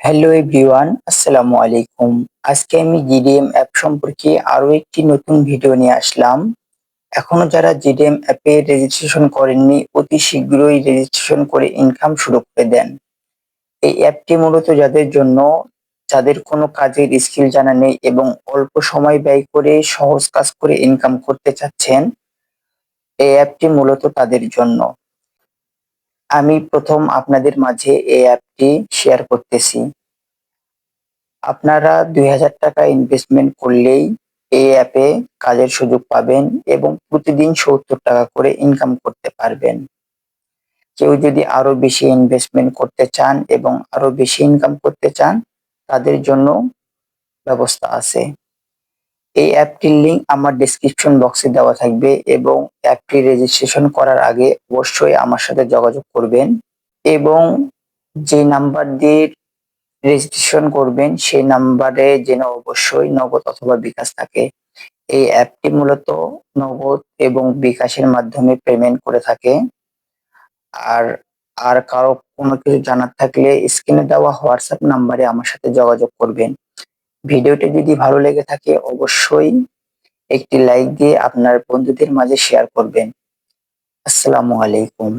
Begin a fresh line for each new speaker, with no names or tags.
Hello everyone আসসালামু আলাইকুম। আজকে আমি জিডিএম অ্যাপ সম্পর্কে আরও একটি নতুন ভিডিও নিয়ে আসলাম। এখনও যারা জিডিএম অ্যাপে রেজিস্ট্রেশন করেননি, অতি শীঘ্রই রেজিস্ট্রেশন করে ইনকাম শুরু করে দেন। এই অ্যাপটি মূলত যাদের জন্য যাদের কোনো কাজের স্কিল জানা নেই এবং অল্প সময় ব্যয় করে সহজ কাজ করে ইনকাম করতে চাচ্ছেন, এই অ্যাপটি মূলত তাদের জন্য। আমি প্রথম আপনাদের মাঝে এই অ্যাপটি শেয়ার করতেছি। আপনারা দুই হাজার টাকা ইনভেস্টমেন্ট করলেই এই অ্যাপে কাজের সুযোগ পাবেন এবং প্রতিদিন সত্তর টাকা করে ইনকাম করতে পারবেন। কেউ যদি আরও বেশি ইনভেস্টমেন্ট করতে চান এবং আরও বেশি ইনকাম করতে চান, তাদের জন্য ব্যবস্থা আছে। এই অ্যাপটির লিংক আমার ডেসক্রিপশন বক্সে দেওয়া থাকবে এবং অ্যাপটি রেজিস্ট্রেশন করার আগে অবশ্যই আমার সাথে যোগাযোগ করবেন এবং যে নাম্বার দিয়ে রেজিস্ট্রেশন করবেন সেই নাম্বারে যেন অবশ্যই নগদ অথবা বিকাশ থাকে। এই অ্যাপটি মূলত নগদ এবং বিকাশের মাধ্যমে পেমেন্ট করে থাকে। আর আর কারও কোনো কিছু জানার থাকলে স্ক্রিনে দেওয়া হোয়াটসঅ্যাপ নাম্বারে আমার সাথে যোগাযোগ করবেন। ভিডিওটি যদি ভালো লেগে থাকে, অবশ্যই একটি লাইক দিয়ে আপনার বন্ধুদের মাঝে শেয়ার করবেন। আসসালামু আলাইকুম।